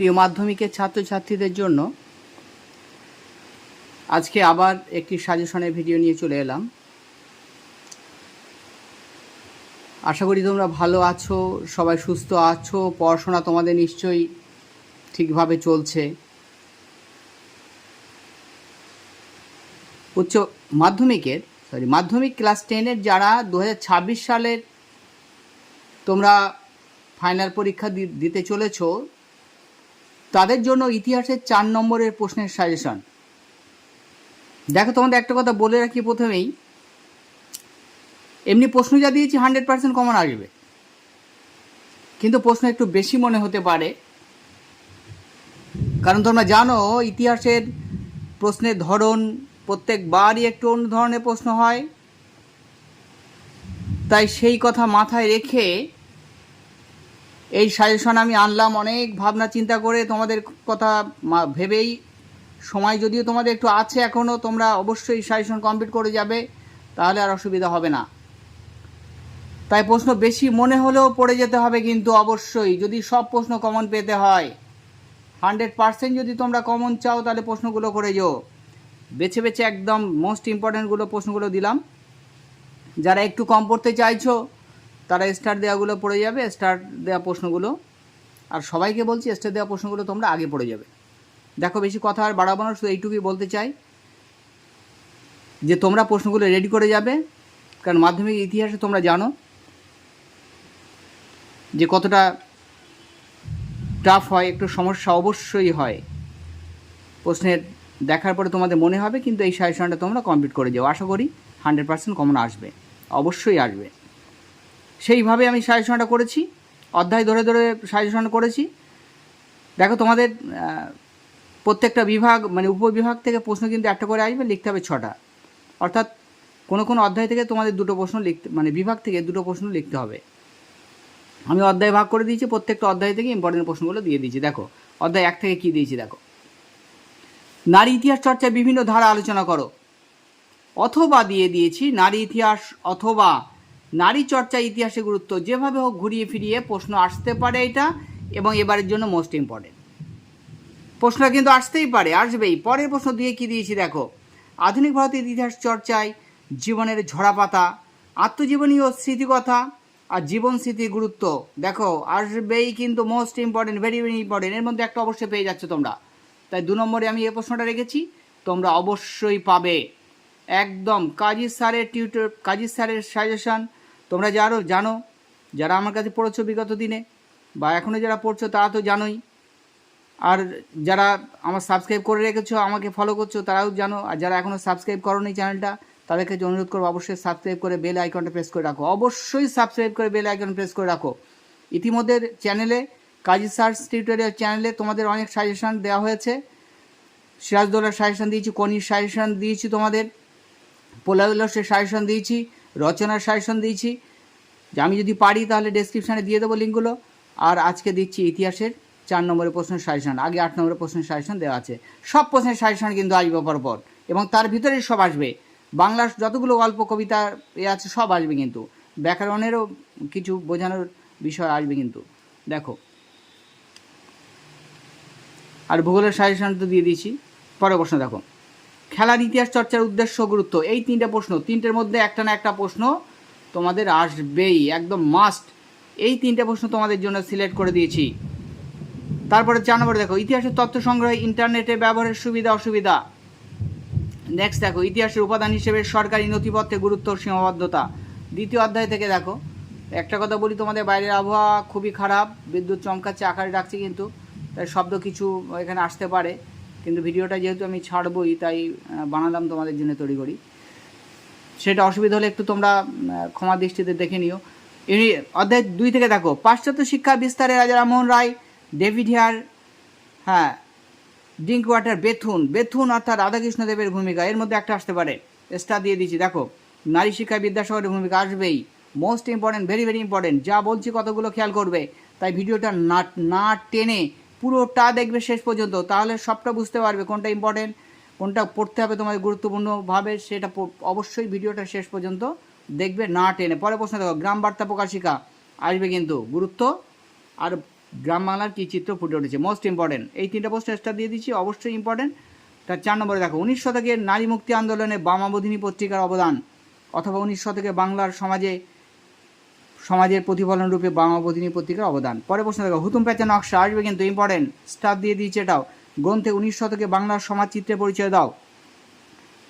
প্রিয় মাধ্যমিকের ছাত্রছাত্রীদের জন্য আজকে আবার একটি সাজেশনের ভিডিও নিয়ে চলে এলাম। আশা করি তোমরা ভালো আছো, সবাই সুস্থ আছো, পড়াশোনা তোমাদের নিশ্চয়ই ঠিকভাবে চলছে। উচ্চ মাধ্যমিকের সরি মাধ্যমিক ক্লাস টেনের যারা দু হাজার ছাব্বিশ সালের তোমরা ফাইনাল পরীক্ষা দিতে চলেছো তাদের জন্য ইতিহাসের চার নম্বরের প্রশ্নের সাজেশন দেখো তোমাদের একটা কথা বলে রাখি প্রথমেই। এমনি প্রশ্ন যা দিয়েছি হান্ড্রেড পার্সেন্ট কমন আসবে কিন্তু প্রশ্ন একটু বেশি মনে হতে পারে। কারণ তোমরা জানো, ইতিহাসের প্রশ্নের ধরন প্রত্যেকবারই একটু অন্য ধরনের প্রশ্ন হয়। তাই সেই কথা মাথায় রেখে এই সাজেশন আমি আনলাম, অনেক ভাবনা চিন্তা করে তোমাদের কথা ভেবেই। সময় যদিও তোমাদের একটু আছে এখনও তোমরা অবশ্যই সাজেশন কমপ্লিট করে যাবে, তাহলে আর অসুবিধা হবে না। তাই প্রশ্ন বেশি মনে হলেও পড়ে যেতে হবে কিন্তু অবশ্যই, যদি সব প্রশ্ন কমন পেতে হয়। হান্ড্রেড পার্সেন্ট যদি তোমরা কমন চাও, তাহলে প্রশ্নগুলো করে যেও। বেছে বেছে একদম মোস্ট ইম্পর্ট্যান্টগুলো প্রশ্নগুলো দিলাম। যারা একটু কম পড়তে চাইছো তারা স্টার দেওয়াগুলো পড়ে যাবে স্টার দেওয়া প্রশ্নগুলো। আর সবাইকে বলছি স্টার দেওয়া প্রশ্নগুলো তোমরা আগে পড়ে যাবে। দেখো, বেশি কথা আর বাড়াবো না, শুধু এইটুকুই বলতে চাই যে তোমরা প্রশ্নগুলো রেডি করে যাবে, কারণ মাধ্যমিক ইতিহাসে তোমরা জানো যে কতটা টাফ হয়, একটু সমস্যা অবশ্যই হয়। প্রশ্নের দেখার পরে তোমাদের মনে হবে, কিন্তু এই সাজেশনটা তোমরা কমপ্লিট করে যাও। আশা করি হান্ড্রেড পার্সেন্ট কমন আসবে। অবশ্যই আসবে। সেইভাবে আমি সাজেশনটা করেছি। অধ্যায় ধরে ধরে সাজেশন করেছি। দেখো তোমাদের প্রত্যেকটা বিভাগ মানে উপবিভাগ থেকে প্রশ্ন কিন্তু একটা করে আসবে, লিখতে হবে ছটা। অর্থাৎ কোনো কোনো অধ্যায় থেকে তোমাদের দুটো প্রশ্ন লিখতে মানে বিভাগ থেকে দুটো প্রশ্ন লিখতে হবে। আমি অধ্যায় ভাগ করে দিয়েছি, প্রত্যেকটা অধ্যায় থেকে ইম্পর্টেন্ট প্রশ্নগুলো দিয়ে দিয়েছি। দেখো, অধ্যায় এক থেকে কী দিয়েছি, দেখো। নারী ইতিহাস চর্চায় বিভিন্ন ধারা আলোচনা করো। অথবা দিয়ে দিয়েছি, নারী ইতিহাস অথবা নারী চর্চা, ইতিহাসে গুরুত্ব যেভাবে হোক ঘুরিয়ে ফিরিয়ে প্রশ্ন আসতে পারে এটা এবং এবারের জন্য মোস্ট ইম্পর্টেন্ট প্রশ্ন কিন্তু আসতেই পারে, আসবেই। পরের প্রশ্ন দিয়ে কি দিয়েছি দেখো। আধুনিক ভারতের ইতিহাস চর্চায় জীবনের ঝরাপাতা, আত্মজীবনী ও স্মৃতিকথা আর জীবন স্মৃতির গুরুত্ব। দেখো, আসবেই কিন্তু most important very very important এর মধ্যে একটা অবশ্যই পেয়ে যাচ্ছ তোমরা। তাই দু নম্বরে আমি এই প্রশ্নটা রেখেছি, তোমরা অবশ্যই পাবে। একদম, কাজী স্যারের টিউটর কাজী স্যারের সাজেশন তোমরা যারও জানো, যারা আমার কাছে পড়েছো বিগত দিনে, বা এখনও যারা পড়ছো তারা তো জানোই। আর যারা আমার সাবস্ক্রাইব করে রেখেছো, আমাকে ফলো করছ, তারাও জানো। আর যারা এখনও সাবস্ক্রাইব করো নি চ্যানেলটা তাদেরকে অনুরোধ করব অবশ্যই সাবস্ক্রাইব করে বেল আইকনটা প্রেস করে রাখো। অবশ্যই সাবস্ক্রাইব করে বেল আইকন প্রেস করে রাখো। ইতিমধ্যে চ্যানেলে কাজী সার্চ টিউটোরিয়াল চ্যানেলে তোমাদের অনেক সাজেশান দেওয়া হয়েছে। সিরাজদৌলার সাজেশান দিয়েছি, কনির সাজেশান দিয়েছি তোমাদের। পোলাউল্লাসের সাজেশান দিয়েছি। রচনার সাজেশন দিয়েছি। যে আমি যদি পারি তাহলে ডেসক্রিপশানে দিয়ে দেবো লিঙ্কগুলো। আর আজকে দিচ্ছি ইতিহাসের চার নম্বরের প্রশ্নের সাজেশন। আগে আট নম্বরের প্রশ্নের সাজেশন দেওয়া আছে। সব প্রশ্নের সাজেশন কিন্তু আসবে পরপর। এবং তার ভিতরে সব আসবে। বাংলার যতগুলো গল্প, কবিতা এ আছে, সব আসবে কিন্তু। ব্যাকরণেরও কিছু বোঝানোর বিষয় আসবে কিন্তু। দেখো। আর ভূগোলের সাজেশন তো দিয়ে দিয়েছি। পরের প্রশ্ন দেখো। খেলার ইতিহাস, চর্চার উদ্দেশ্য, গুরুত্ব, এই তিনটে প্রশ্ন, তিনটের মধ্যে একটা না একটা প্রশ্ন তোমাদের আসবেই, একদম মাস্ট এই তিনটে প্রশ্ন তোমাদের জন্য সিলেক্ট করে দিয়েছি। তারপরে চার নম্বরে দেখো, ইতিহাসের তথ্য সংগ্রহে ইন্টারনেটে ব্যবহারের সুবিধা, অসুবিধা। নেক্সট দেখো, ইতিহাসের উপাদান হিসেবে সরকারি নথিপত্রে গুরুত্ব, সীমাবদ্ধতা। দ্বিতীয় অধ্যায় থেকে দেখো, একটা কথা বলি, তোমাদের বাইরের আবহাওয়া খুবই খারাপ, বিদ্যুৎ চমকাচ্ছে আকারে ডাকছে কিন্তু, তাই শব্দ কিছু এখানে আসতে পারে। কিন্তু ভিডিওটা যেহেতু আমি ছাড়বই, তাই বানালাম তোমাদের জন্য তৈরি করি সেটা অসুবিধা হলে একটু তোমরা ক্ষমা দৃষ্টিতে দেখে নিও। অধ্যায় দুই থেকে দেখো, পাশ্চাত্য শিক্ষা বিস্তারে রাজা রামমোহন রায়, ডেভিড হেয়ার হ্যাঁ ড্রিঙ্ক ওয়াটার বেথুন বেথুন অর্থাৎ রাধাকৃষ্ণ দেবের ভূমিকা, এর মধ্যে একটা আসতে পারে। স্টার দিয়ে দিচ্ছি, দেখো, নারী শিক্ষায় বিদ্যাসাগরের ভূমিকা আসবেই। Most important very very important যা বলছি কতগুলো খেয়াল করবে, তাই ভিডিওটা না না টেনে পুরোটা দেখবে শেষ পর্যন্ত। তাহলে সবটা বুঝতে পারবে কোনটা ইম্পর্টেন্ট কোনটা পড়তে হবে তোমাদের গুরুত্বপূর্ণভাবে, সেটা অবশ্যই ভিডিওটা শেষ পর্যন্ত দেখবে না টেনে। পরে প্রশ্ন দেখো, গ্রাম বার্তা প্রকাশিকা। আসবে কিন্তু গুরুত্ব আর গ্রাম বাংলার কী চিত্র ফুটে উঠেছে? মোস্ট ইম্পর্টেন্ট এই তিনটা প্রশ্ন স্টার দিয়ে দিচ্ছি, অবশ্যই ইম্পর্টেন্ট তার চার নম্বরে দেখো, উনিশ শতকের নারী মুক্তি আন্দোলনে বামাবোধিনী পত্রিকার অবদান। অথবা উনিশ শতকে বাংলার সমাজে সমাজের প্রতিফলন রূপে বামাবোধিনী পত্রিকার অবদান। পরে প্রশ্ন দেখো, হুতুম প্যাচা নকশা আসবে কিন্তু ইম্পর্টেন্ট স্টার দিয়ে দিয়েছে এটাও। গ্রন্থে উনিশ শতকে বাংলার সমাজ চিত্রের পরিচয় দাও।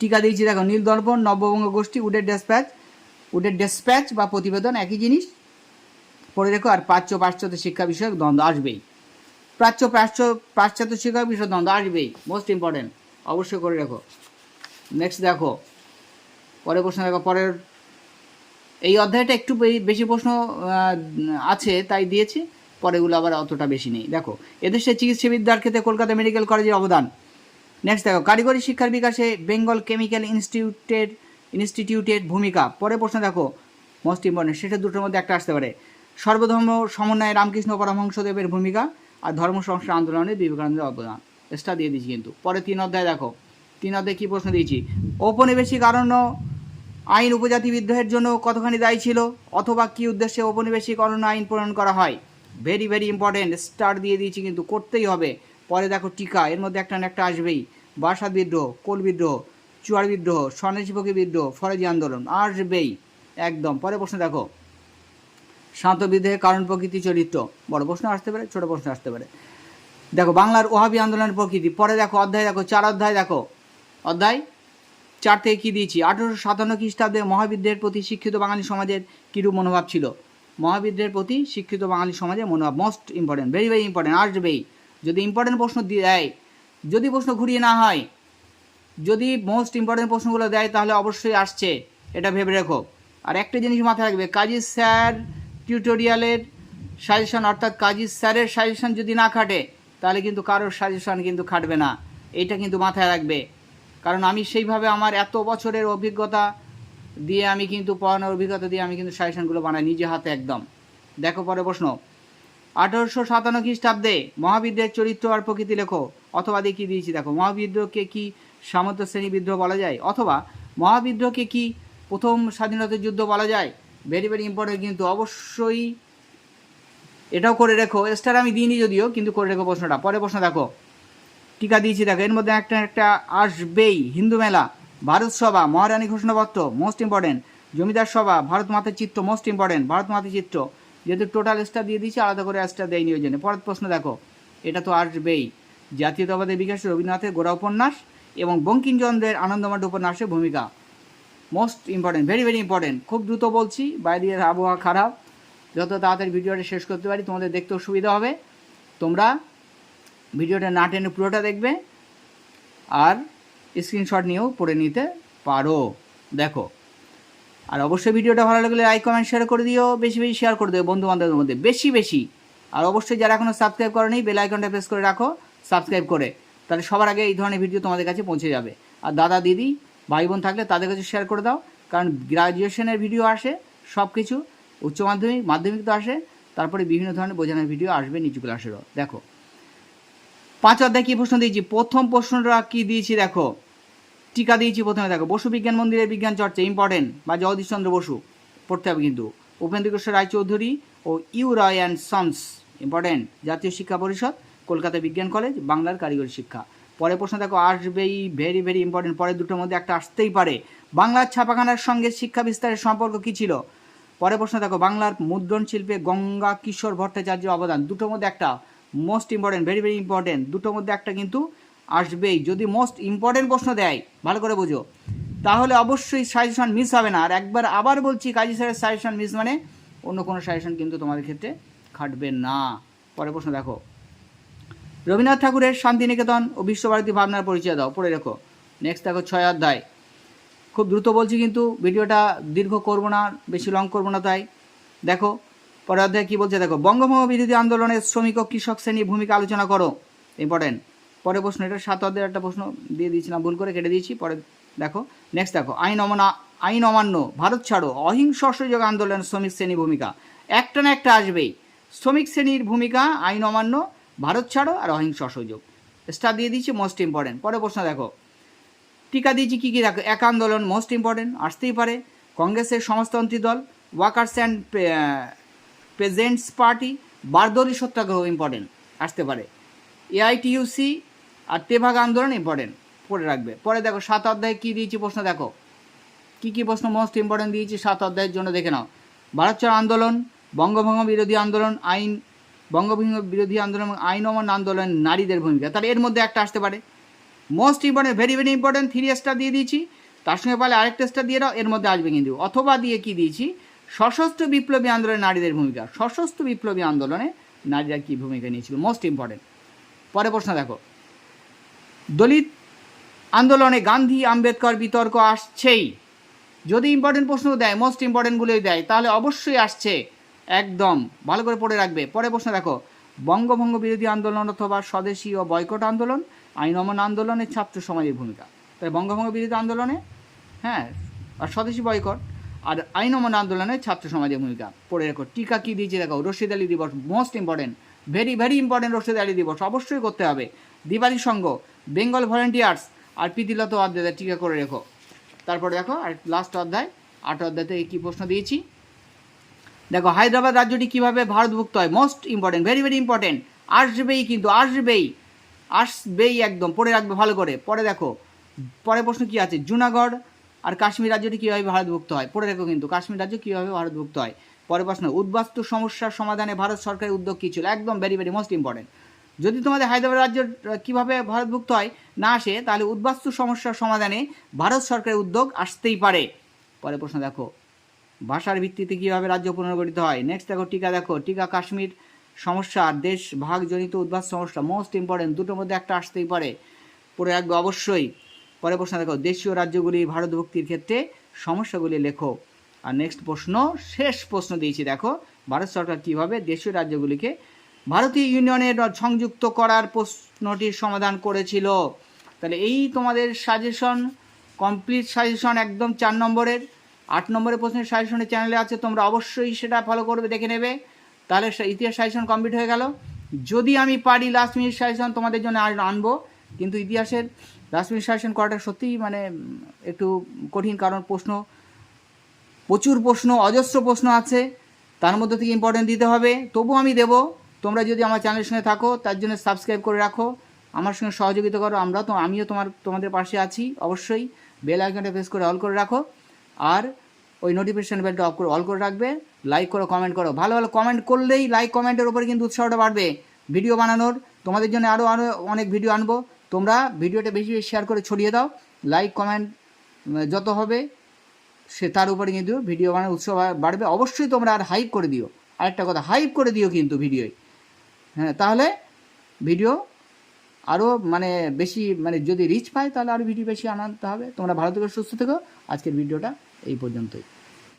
টিকা দিয়েছি দেখো, নীল দর্পণ, নববঙ্গ গোষ্ঠী, উডের ডেসপ্যাচ উডের ডেসপ্যাচ বা প্রতিবেদন, একই জিনিস। পড়ে দেখো, আর প্রাচ্য পাশ্চাত্য শিক্ষা বিষয়ক দ্বন্দ্ব আসবেই। প্রাচ্য প্রাচ্য পাশ্চাত্য শিক্ষা বিষয়ক দ্বন্দ্ব আসবেই মোস্ট ইম্পর্টেন্ট অবশ্যই করে রাখো। নেক্সট দেখো, পরের প্রশ্ন দেখো, পরের এই অধ্যায়টা একটু বেশি প্রশ্ন আছে, তাই দিয়েছি। পরেগুলো আবার অতটা বেশি নেই। দেখো, এদেশে চিকিৎসাবিদ্যার ক্ষেত্রে কলকাতা মেডিকেল কলেজের অবদান। নেক্সট দেখো, কারিগরি শিক্ষার বিকাশে বেঙ্গল কেমিক্যাল ইনস্টিটিউটের ইনস্টিটিউটের ভূমিকা। পরে প্রশ্ন দেখো মোস্ট ইম্পর্টেন্ট সেটা দুটোর মধ্যে একটা আসতে পারে। সর্বধর্ম সমন্বয়ে রামকৃষ্ণ পরমহংসদেবের ভূমিকা আর ধর্ম সংস্কার আন্দোলনে বিবেকানন্দের অবদান। এক্সট্রা দিয়ে দিয়েছি কিন্তু। পরে তিন অধ্যায় দেখো। তিন অধ্যায় কী প্রশ্ন দিয়েছি? ঔপনিবেশিক অরণ্য আইন উপজাতি বিদ্রোহের জন্য কতখানি দায়ী ছিল, অথবা কী উদ্দেশ্যে ঔপনিবেশিক অরণ্য আইন প্রণয়ন করা হয়? ভেরি ভেরি ইম্পর্টেন্ট স্টার দিয়ে দিয়েছি কিন্তু করতেই হবে। পরে দেখো টিকা, এর মধ্যে একটা না একটা আসবেই। বাসাদ বিদ্রোহ, কোল বিদ্রোহ, চুয়ার বিদ্রোহ স্বর্ণশিপকি বিদ্রোহ, ফরেজি আন্দোলন, আসবেই, একদম। পরে প্রশ্ন দেখো। শান্ত বিদ্রোহের কারণ প্রকৃতি চরিত্র। বড় প্রশ্ন আসতে পারে, ছোট প্রশ্ন আসতে পারে। দেখো, বাংলার ওহাবি আন্দোলনের প্রকৃতি। পরে দেখো অধ্যায়, দেখো, চার অধ্যায় দেখো। অধ্যায়? চার থেকে কী দিয়েছি? আঠেরোশো সাতান্ন খ্রিস্টাব্দে মহাবিদ্যের প্রতি শিক্ষিত বাঙালি সমাজের কীরূপ মনোভাব ছিল? মহাবিদ্যের প্রতি শিক্ষিত বাঙালি সমাজের মনোভাব most important very very important আসবেই যদি ইম্পর্টেন্ট প্রশ্ন দিয়ে দেয়, যদি প্রশ্ন ঘুরিয়ে না হয়, যদি মোস্ট ইম্পর্টেন্ট প্রশ্নগুলো দেয়, তাহলে অবশ্যই আসছে, এটা ভেবে রেখো। আর একটা জিনিস মাথায় রাখবে, কাজী স্যার টিউটোরিয়ালের সাজেশন অর্থাৎ কাজী স্যারের সাজেশন যদি না খাটে, তাহলে কিন্তু কারোর সাজেশন কিন্তু খাটবে না। এটা কিন্তু মাথায় রাখবে। কারণ আমি সেইভাবে আমার এত বছরের অভিজ্ঞতা দিয়ে আমি কিন্তু পড়ানোর অভিজ্ঞতা দিয়ে আমি কিন্তু সাজেশনগুলো বানাই নিজে হাতে একদম। দেখো পরে প্রশ্ন। আঠারোশো সাতান্ন খ্রিস্টাব্দে মহাবিদ্যের চরিত্র আর প্রকৃতি লেখো, অথবা দেখিয়ে দিয়েছি দেখো, মহাবিদ্রোহকে কি সামন্ত শ্রেণি বিদ্রোহ বলা যায়, অথবা মহাবিদ্রোহকে কি প্রথম স্বাধীনতা যুদ্ধ বলা যায়? ভেরি ভেরি ইম্পর্টেন্ট কিন্তু অবশ্যই এটাও করে রেখো। স্টার আমি দিইনি যদিও, কিন্তু করে রেখো প্রশ্নটা। পরে প্রশ্ন দেখো। টিকা দিয়েছি। দেখো, এর মধ্যে একটা একটা আসবেই। হিন্দু মেলা, ভারত সভা, মহারানী ঘোষণাপত্র মোস্ট ইম্পর্টেন্ট জমিদার সভা, ভারত মাতার চিত্র মোস্ট ইম্পর্টেন্ট ভারত মাতার চিত্র। যেহেতু টোটাল স্টার দিয়ে দিয়েছি, আলাদা করে স্টার দেয়নি ওই জন্য। পরের প্রশ্ন দেখো, এটা তো আসবেই। জাতীয়তাবাদের বিকাশে রবীন্দ্রনাথের গোড়া উপন্যাস এবং বঙ্কিমচন্দ্রের আনন্দমাঠ উপন্যাসের ভূমিকা। Most important very very important খুব দ্রুত বলছি, বাইরের আবহাওয়া খারাপ। যত তাড়াতাড়ি ভিডিওটা শেষ করতে পারি, তোমাদের দেখতেও সুবিধা হবে। তোমরা ভিডিওটা না টেনে পুরোটা দেখবে আর স্ক্রিনশট নিয়েও পড়ে নিতে পারো। দেখো। আর অবশ্যই ভিডিওটা ভালো লাগলে লাইক কমেন্ট শেয়ার করে দিও। বেশি বেশি শেয়ার করে দিও বন্ধু বান্ধবের মধ্যে। বেশি বেশি। আর অবশ্যই যারা এখনও সাবস্ক্রাইব করেনি বেল আইকনটা প্রেস করে রাখো সাবস্ক্রাইব করে। তাহলে সবার আগে এই ধরনের ভিডিও তোমাদের কাছে পৌঁছে যাবে। আর দাদা, দিদি ভাই বোন থাকলে তাদের কাছে শেয়ার করে দাও। কারণ গ্রাজুয়েশনের ভিডিও আসে সব কিছু উচ্চ মাধ্যমিক মাধ্যমিক তো আসে, তারপরে বিভিন্ন ধরনের বোঝানোর ভিডিও আসবে নিচু ক্লাসেরও দেখো। পাঁচ অধ্যায় কী প্রশ্ন দিয়েছি? প্রথম প্রশ্নটা কি দিয়েছি দেখো? টিকা দিয়েছি প্রথমে দেখো। বসু বিজ্ঞান মন্দিরের বিজ্ঞান চর্চা ইম্পর্টেন্ট বা জগদীশচন্দ্র বসু, পড়তে হবে কিন্তু। উপেন্দ্র কৃষ্ণ রায়চৌধুরী ও U Ray and sons important Jatiya Shiksha Parishad, Kolkata বিজ্ঞান কলেজ, বাংলার কারিগরি শিক্ষা। পরে প্রশ্ন দেখো, আসবেই ভেরি ভেরি ইম্পর্টেন্ট পরের দুটোর মধ্যে একটা আসতেই পারে। বাংলার ছাপাখানার সঙ্গে শিক্ষা বিস্তারের সম্পর্ক কী ছিল? পরে প্রশ্ন দেখো, বাংলার মুদ্রণ শিল্পে গঙ্গা কিশোর ভট্টাচার্যের অবদান, দুটোর মধ্যে একটা। Most important very very important দুটোর মধ্যে একটা কিন্তু আসবেই। যদি মোস্ট ইম্পর্টেন্ট প্রশ্ন দেয়, ভালো করে বুঝো। তাহলে অবশ্যই সাজেশন মিস হবে না। আর একবার আবার বলছি, কাজী স্যারের সাজেশন মিস মানে অন্য কোনো সাজেশন কিন্তু তোমাদের ক্ষেত্রে খাটবে না। পরে প্রশ্ন দেখো। রবীন্দ্রনাথ ঠাকুরের শান্তিনিকেতন ও বিশ্বভারতী ভাবনার পরিচয় দাও। পড়ে রেখো। নেক্সট দেখো ছয় অধ্যায়। খুব দ্রুত বলছি কিন্তু ভিডিওটা দীর্ঘ করব না, বেশি লং করব না তাই। দেখো পরে অধ্যায় কী বলছে? দেখো বঙ্গভঙ্গ বিরোধী আন্দোলনের শ্রমিক ও কৃষক শ্রেণির ভূমিকা আলোচনা করো। ইম্পর্টেন্ট পরে প্রশ্ন, এটা সাত অধ্যায়ের একটা প্রশ্ন দিয়ে দিয়েছিলাম ভুল করে কেটে দিয়েছি, পরে দেখো। নেক্সট দেখো, আইন অমানা, আইন অমান্য, ভারত ছাড়ো, অহিংস অসহযোগ আন্দোলন শ্রমিক শ্রেণির ভূমিকা। একটা না একটা আসবেই। শ্রমিক শ্রেণির ভূমিকা, আইন অমান্য, ভারত ছাড়ো আর অহিংস অসহযোগ। স্টার দিয়ে দিয়েছি মোস্ট ইম্পর্টেন্ট পরে প্রশ্ন দেখো, টিকা দিয়েছি কী কী? দেখো, এক আন্দোলন মোস্ট ইম্পর্টেন্ট আসতেই পারে। কংগ্রেসের সমাজতন্ত্রী দল workers and peasants party Bardoli satyagraha important আসতে পারে। এআইটিইউসি আর তেভাগ আন্দোলন ইম্পর্টেন্ট পড়ে রাখবে। পরে দেখো, সাত অধ্যায়ে কী দিয়েছি প্রশ্ন দেখো। কী কী প্রশ্ন মোস্ট ইম্পর্টেন্ট দিয়েছি সাত অধ্যায়ের জন্য দেখে নাও। ভারত ছাড়ো আন্দোলন, বঙ্গভঙ্গ বিরোধী আন্দোলন, আইন, বঙ্গভঙ্গ বিরোধী আন্দোলন এবং আইন অমান আন্দোলন নারীদের ভূমিকা। তাহলে এর মধ্যে একটা আসতে পারে। Most important very very important three star দিয়ে দিয়েছি। তার সঙ্গে পারলে আরেকটা স্টার দিয়ে দাও, এর মধ্যে আসবে কিন্তু। অথবা দিয়ে কি দিয়েছি? সশস্ত্র বিপ্লবী আন্দোলনে নারীদের ভূমিকা। সশস্ত্র বিপ্লবী আন্দোলনে নারীরা কী ভূমিকা নিয়েছিল? মোস্ট ইম্পর্টেন্ট পরে প্রশ্ন দেখো। দলিত আন্দোলনে গান্ধী, আম্বেদকর বিতর্ক আসছেই। যদি ইম্পর্টেন্ট প্রশ্ন দেয় মোস্ট ইম্পর্টেন্টগুলোই দেয়, তাহলে অবশ্যই আসছে। একদম। ভালো করে পড়ে রাখবে। পরে প্রশ্ন দেখো। বঙ্গভঙ্গ বিরোধী আন্দোলন অথবা স্বদেশী ও বয়কট আন্দোলন, আইন অমন আন্দোলনে ছাত্র সমাজের ভূমিকা। তাই বঙ্গভঙ্গ বিরোধী আন্দোলনে হ্যাঁ আর স্বদেশী বয়কট আর আইন অমান্য আন্দোলনে ছাত্র সমাজের ভূমিকা। পড়ে রেখো টিকা কী দিয়েছে? দেখো, রশিদ আলী দিবস most important very very important Rashid Ali দিবস অবশ্যই করতে হবে। দিবালী সংঘ বেঙ্গল ভলেন্টিয়ার্স আর প্রীতিলত অধ্যায় টিকা করে রেখো। তারপরে দেখো, আর লাস্ট অধ্যায়, আট অধ্যায় থেকে কী প্রশ্ন দিয়েছি? দেখো, হায়দ্রাবাদ রাজ্যটি কীভাবে ভারতভুক্ত হয়? Most important very very important আসবেই কিন্তু আসবেই আসবেই একদম, পড়ে রাখবে ভালো করে। পরে দেখো পরে প্রশ্ন কী আছে? জুনাগড় আর কাশ্মীর রাজ্যটি কীভাবে ভারতভুক্ত হয়? পড়ে রেখো কিন্তু, কাশ্মীর রাজ্য কীভাবে ভারতভুক্ত হয়? পরে প্রশ্ন, উদ্বাস্তু সমস্যার সমাধানে ভারত সরকারের উদ্যোগ কী ছিল? একদম ভেরি ভেরি মোস্ট ইম্পর্টেন্ট যদি তোমাদের হায়দ্রাবাদ রাজ্য কীভাবে ভারতভুক্ত হয় না আসে, তাহলে উদ্বাস্তু সমস্যার সমাধানে ভারত সরকারের উদ্যোগ আসতেই পারে। পরে প্রশ্ন দেখো, ভাষার ভিত্তিতে কীভাবে রাজ্য পুনর্গঠিত হয়? নেক্সট দেখো, টিকা দেখো, টিকা কাশ্মীর সমস্যা দেশ ভাগজনিত উদ্বাস সমস্যা মোস্ট ইম্পর্টেন্ট দুটোর মধ্যে একটা আসতেই পারে। পরে রাখবে অবশ্যই। পরে প্রশ্ন দেখো, দেশীয় রাজ্যগুলি ভারতভুক্তির ক্ষেত্রে সমস্যাগুলি লেখো। আর নেক্সট প্রশ্ন, শেষ প্রশ্ন দিয়েছি দেখো, ভারত সরকার কীভাবে দেশীয় রাজ্যগুলিকে ভারতীয় ইউনিয়নের সংযুক্ত করার প্রশ্নটির সমাধান করেছিল? তাহলে এই তোমাদের সাজেশন কমপ্লিট সাজেশন একদম চার নম্বরের, আট নম্বরের প্রশ্নের সাজেশনের চ্যানেলে আছে, তোমরা অবশ্যই সেটা ফলো করবে, দেখে নেবে। তাহলে ইতিহাস সাজেশন কমপ্লিট হয়ে গেল। যদি আমি পারি লাস্ট মিনিট সাজেশন তোমাদের জন্য আনব, কিন্তু ইতিহাসের লাস্ট মিনিট সাজেশন করাটা সত্যিই মানে একটু কঠিন কারণ, প্রশ্ন, প্রচুর প্রশ্ন, অজস্র প্রশ্ন আছে। তার মধ্যে থেকে ইম্পর্টেন্ট দিতে হবে। তবু আমি দেব, তোমরা যদি আমার চ্যানেলের সঙ্গে থাকো, তার জন্য সাবস্ক্রাইব করে রাখো। আমার সঙ্গে সহযোগিতা করো, আমরা তো, আমিও তোমার, তোমাদের পাশে আছি, অবশ্যই। বেল আইকনটা প্রেস করে অল করে রাখো। আর ওই নোটিফিকেশান বেলটা অফ করে অল করে রাখবে। লাইক করো কমেন্ট করো। ভালো ভালো কমেন্ট করলেই লাইক কমেন্টের উপরে কিন্তু উৎসাহটা বাড়বে। ভিডিও বানানোর, তোমাদের জন্য আরও আরও অনেক ভিডিও আনব। তোমরা ভিডিওটা বেশি বেশি শেয়ার করে ছড়িয়ে দাও লাইক কমেন্ট যত হবে, সে তার উপরে কিন্তু ভিডিও বানানোর উৎসাহ বাড়বে। অবশ্যই তোমরা আর হাইপ করে দিও। আরেকটা কথা হাইপ করে দিও কিন্তু ভিডিওয় হ্যাঁ তাহলে ভিডিও আরও মানে বেশি মানে যদি রিচ পায়, তাহলে আরও ভিডিও বেশি আনাতে হবে। তোমরা ভালো থেকে, সুস্থ থেকো। আজকের ভিডিওটা এই পর্যন্তই।